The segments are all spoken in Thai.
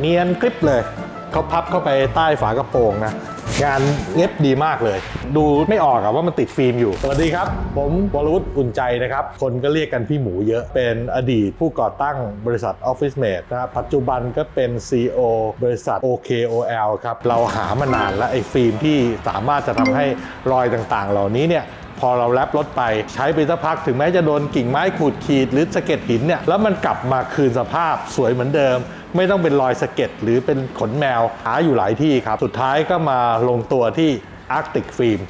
เนียนกริบเลย เขาพับเข้าไปใต้ฝากระโปรงนะ งานเย็บดีมากเลย ดูไม่ออกอะว่ามันติดฟิล์มอยู่ สวัสดีครับ ผมวรวุฒิอุ่นใจนะครับ คนก็เรียกกันพี่หมูเยอะ เป็นอดีตผู้ก่อตั้งบริษัท Office Mate นะครับปัจจุบันก็เป็น CEO บริษัท OKOL ครับ เราหามานานแล้วไอ้ฟิล์มที่สามารถจะทำให้รอยต่างๆ เหล่านี้เนี่ย พอเราแรปรถไปใช้ไปสักพักถึงแม้จะโดนกิ่งไม้ขูดขีดหรือสะเก็ดหินเนี่ยแล้วมันกลับมาคืนสภาพสวยเหมือนเดิม ไม่ต้องเป็นรอยสะเก็ดหรือเป็นขนแมวหาอยู่หลายที่ครับ สุดท้ายก็มาลงตัวที่ Arctic Film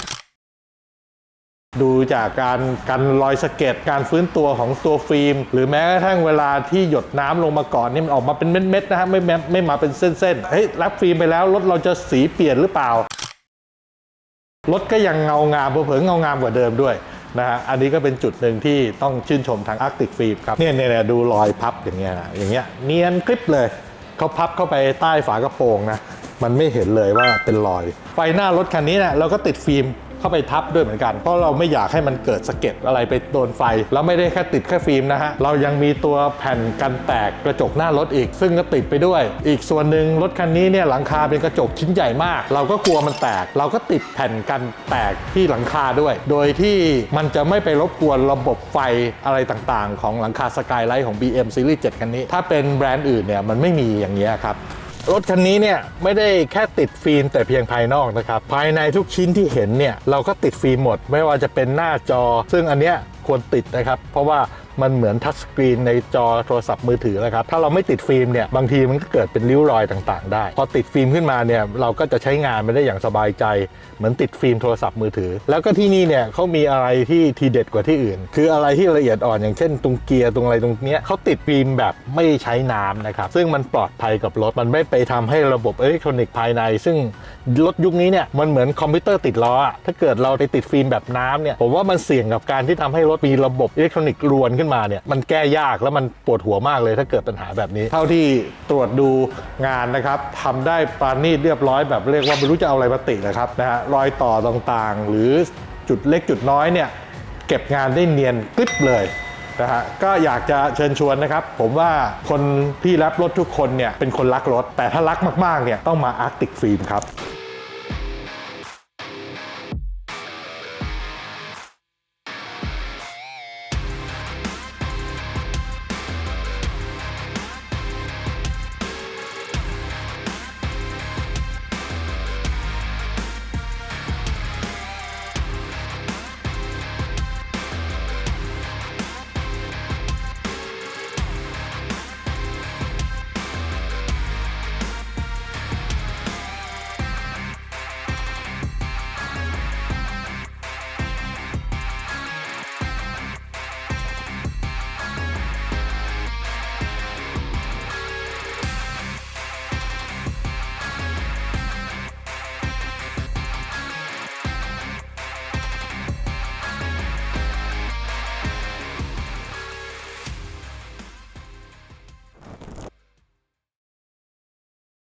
ดูจากการกันรอยสะเก็ดการฟื้นตัวของตัวฟิล์ม หรือแม้กระทั่งเวลาที่หยดน้ำลงมาก่อนนี่มันออกมาเป็นเม็ดๆนะฮะไม่ไม่ไม่มาเป็นเส้นๆเฮ้ยรับฟิล์มไปแล้วรถเราจะสีเปลี่ยนหรือเปล่า รถก็ยังเงางามเผลอเงางามกว่าเดิมด้วยนะฮะอันนี้ก็เป็นจุดหนึ่งที่ต้องชื่นชมทางอาร์ติกฟิล์มครับเนี่ยเนี่ยดูรอยพับอย่างเงี้ยนะอย่างเงี้ยเนียนคลิปเลยเขาพับเข้าไปใต้ฝากระโปรงนะมันไม่เห็นเลยว่าเป็นรอย ไฟหน้ารถคันนี้เนะเราก็ติดฟิล์ม เข้าไปทับด้วยเหมือนกัน เพราะเราไม่อยากให้มันเกิดสะเก็ดอะไรไปโดนไฟ แล้วไม่ได้แค่ติดแค่ฟิล์มนะฮะ เรายังมีตัวแผ่นกันแตกกระจกหน้ารถอีก ซึ่งก็ติดไปด้วย อีกส่วนหนึ่งรถคันนี้เนี่ยหลังคาเป็นกระจกชิ้นใหญ่มาก เราก็กลัวมันแตก เราก็ติดแผ่นกันแตกที่หลังคาด้วย โดยที่มันจะไม่ไปรบกวนระบบไฟอะไรต่างๆ ของหลังคาสกายไลท์ของ BM Series 7 คันนี้ ถ้าเป็นแบรนด์อื่นเนี่ยมันไม่มีอย่างนี้ยครับ รถคันนี้เนี่ยไม่ได้แค่ติดฟิล์มแต่เพียงภายนอกนะครับภายในทุกชิ้นที่เห็นเนี่ยเราก็ติดฟิล์มหมด ไม่ว่าจะเป็นหน้าจอ ซึ่งอันเนี้ยควรติดนะครับ เพราะว่า มันเหมือนทัชสกรีนในจอโทรศัพท์มือถือนะครับ ถ้าเราไม่ติดฟิล์มเนี่ยบางทีมันก็เกิดเป็นริ้วรอยต่างๆ ได้ พอติดฟิล์มขึ้นมาเนี่ยเราก็จะใช้งานไม่ได้อย่างสบายใจ เหมือนติดฟิล์มโทรศัพท์มือถือ แล้วก็ที่นี่เนี่ยเขามีอะไรที่ทีเด็ดกว่าที่อื่น คืออะไรที่ละเอียดอ่อนอย่างเช่นตรงเกียร์ตรงอะไรตรงเนี้ยเขาติดฟิล์มแบบไม่ใช้น้ำนะครับซึ่งมันปลอดภัยกับรถมันไม่ไปทำให้ระบบอิเล็กทรอนิกส์ภายใน ซึ่งรถยุคนี้เนี่ยมันเหมือนคอมพิวเตอร์ติดล้อถ้าเกิดเราไปติดฟิล์มแบบน้ำเนี่ยผมว่ามันเสี่ยงกับการที่ทำให้รถมีระบบอิเล็กทรอนิกส์รวนขึ้นมาเนี่ยมันแก้ยากแล้วมันปวดหัวมากเลยถ้าเกิดปัญหาแบบนี้ เท่าที่ตรวจดูงานนะครับทำได้ปราณีตเรียบร้อยแบบเรียกว่าไม่รู้จะเอาอะไรมาตินะครับนะฮะรอยต่อต่างๆ หรือจุดเล็กจุดน้อยเนี่ยเก็บงานได้เนียนกริบเลยนะฮะก็อยากจะเชิญชวนนะครับ ผมว่าคนที่รับรถทุกคนเนี่ยเป็นคนรักรถ แต่ถ้ารักมากๆเนี่ยต้องมา Arctic Film ครับ